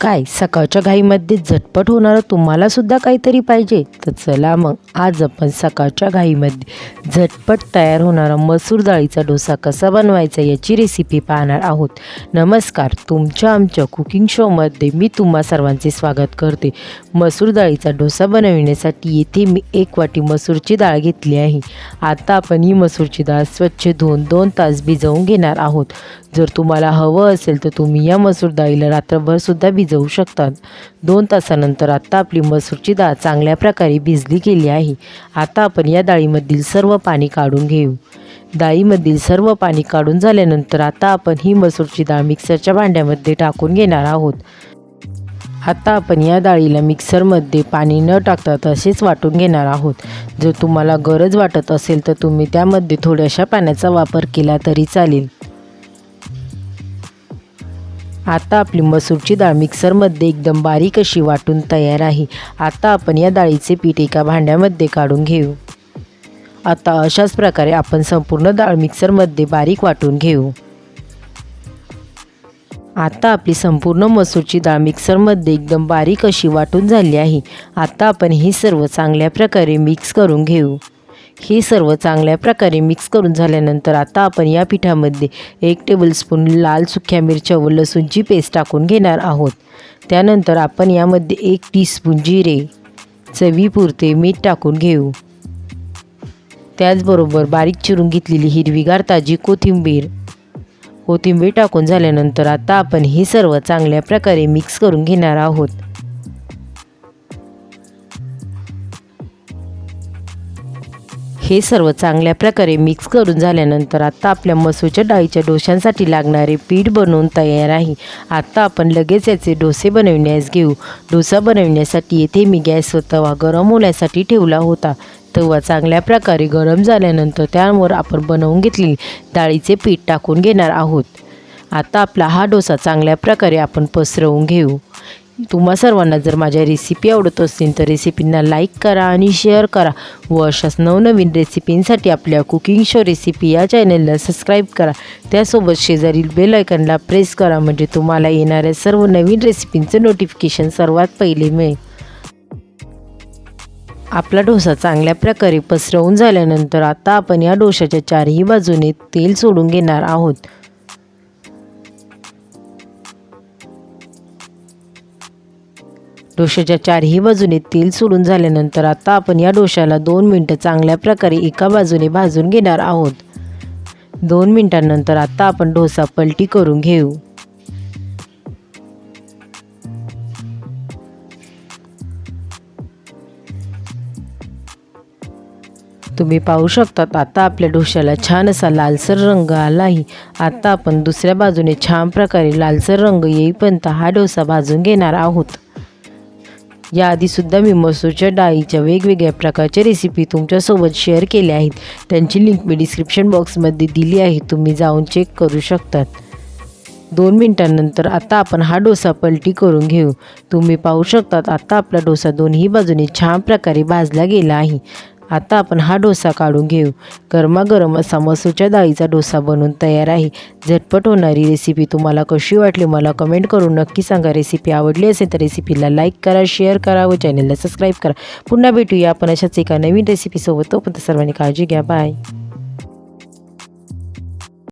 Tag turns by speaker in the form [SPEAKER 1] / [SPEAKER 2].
[SPEAKER 1] काय सकाळच्या घाईमध्ये झटपट होणारं तुम्हाला सुद्धा काहीतरी पाहिजे? तर चला मग आज आपण सकाळच्या घाईमध्ये झटपट तयार होणारा मसूर डाळीचा डोसा कसा बनवायचा याची रेसिपी पाहणार आहोत. नमस्कार तुमच्या आमच्या कुकिंग शोमध्ये मी तुम्हा सर्वांचे स्वागत करते. मसूर डाळीचा डोसा बनविण्यासाठी येथे मी एक वाटी मसूरची डाळ घेतली आहे. आता आपण ही मसूरची डाळ स्वच्छ धुवून दोन तास भिजवून घेणार आहोत. जर तुम्हाला हवं असेल तर तुम्ही या मसूर डाळीला रात्रभरसुद्धा भिजवू शकतात. दोन तासानंतर आत्ता आपली मसूरची डाळ चांगल्या प्रकारे भिजली गेली आहे. आता आपण या डाळीमधील सर्व पाणी काढून घेऊ. डाळीमधील सर्व पाणी काढून झाल्यानंतर आता आपण ही मसूरची डाळ मिक्सरच्या भांड्यामध्ये टाकून घेणार आहोत. आता आपण या डाळीला मिक्सरमध्ये पाणी न टाकता तसेच वाटून घेणार आहोत. जर तुम्हाला गरज वाटत असेल तर तुम्ही त्यामध्ये थोड्याशा पाण्याचा वापर केला तरी चालेल. आता आपली मसूरची डाळ मिक्सरमध्ये एकदम बारीक अशी वाटून तयार आहे. आता आपण या डाळीचे पीठ एका भांड्यामध्ये काढून घेऊ. आता अशाच प्रकारे आपण संपूर्ण डाळ मिक्सरमध्ये बारीक वाटून घेऊ. आता आपली संपूर्ण मसूरची डाळ मिक्सरमध्ये एकदम बारीक अशी वाटून झाली आहे. आता आपण हे सर्व चांगल्या प्रकारे मिक्स करून घेऊ. हे सर्व चांगल्या प्रकारे मिक्स करून झाल्यानंतर आता आपण या पिठामध्ये एक टेबलस्पून लाल सुक्या मिरच्या व लसूणची पेस्ट टाकून घेणार आहोत. त्यानंतर आपण यामध्ये एक टीस्पून जिरे चवीपुरते मीठ टाकून घेऊ. त्याचबरोबर बारीक चिरून घेतलेली हिरवीगार ताजी कोथिंबीर. कोथिंबीर टाकून झाल्यानंतर आता आपण हे सर्व चांगल्या प्रकारे मिक्स करून घेणार आहोत. हे सर्व चांगल्या प्रकारे मिक्स करून झाल्यानंतर आत्ता आपल्या मसूरच्या डाळीच्या डोशांसाठी लागणारे पीठ बनवून तयार आहे. आत्ता आपण लगेच याचे डोसे बनविण्यास घेऊ. डोसा बनविण्यासाठी येथे मी गॅसवर तवा गरम होण्यासाठी ठेवला होता. तवा चांगल्या प्रकारे गरम झाल्यानंतर त्यावर आपण बनवून घेतलेले डाळीचे पीठ टाकून घेणार आहोत. आता आपला हा डोसा चांगल्या प्रकारे आपण पसरवून घेऊ. तुम्हा सर्वांना जर माझ्या रेसिपी आवडत असतील तर रेसिपींना लाईक करा आणि शेअर करा. व अशाच नवनवीन रेसिपींसाठी आपल्या कुकिंग शो रेसिपी या चॅनलला सबस्क्राईब करा. त्यासोबत शेजारील बेल आयकनला प्रेस करा म्हणजे तुम्हाला येणाऱ्या सर्व नवीन रेसिपींचं नोटिफिकेशन सर्वात पहिले मिळेल. आपला डोसा चांगल्या प्रकारे पसरवून झाल्यानंतर आता आपण या डोशाच्या चारही बाजूने तेल सोडून घेणार आहोत. डोशाच्या चारही बाजूने तेल सोडून झाल्यानंतर आता आपण या डोशाला दोन मिनटं चांगल्या प्रकारे एका बाजूने भाजून घेणार आहोत. दोन मिनटांनंतर आता आपण डोसा पलटी करून घेऊ. तुम्ही पाहू शकतात आता आपल्या डोश्याला छान असा लालसर रंग आलाही. आता आपण दुसऱ्या बाजूने छान प्रकारे लालसर रंग येईपर्यंत हा डोसा भाजून घेणार आहोत. याआधीसुद्धा मी मसूरच्या डाळीच्या वेगवेगळ्या प्रकारच्या रेसिपी तुमच्यासोबत शेअर केल्या आहेत. त्यांची लिंक मी डिस्क्रिप्शन बॉक्समध्ये दिली आहे. तुम्ही जाऊन चेक करू शकतात. दोन मिनटानंतर आता आपण हा डोसा पलटी करून घेऊ. तुम्ही पाहू शकतात आता आपला डोसा दोन्ही बाजूने छान प्रकारे भाजला गेला आहे. आता आपण हा डोसा काढून घेऊ. गरमागरम असा मसूरच्या डाळीचा डोसा बनवून तयार आहे. झटपट होणारी रेसिपी तुम्हाला कशी वाटली मला कमेंट करून नक्की सांगा. रेसिपी आवडली असेल तर रेसिपीला लाईक करा शेअर करा व चॅनलला सबस्क्राईब करा. पुन्हा भेटूया आपण अशाच एका नवीन रेसिपीसोबत तोपर्यंत सर्वांनी काळजी घ्या. बाय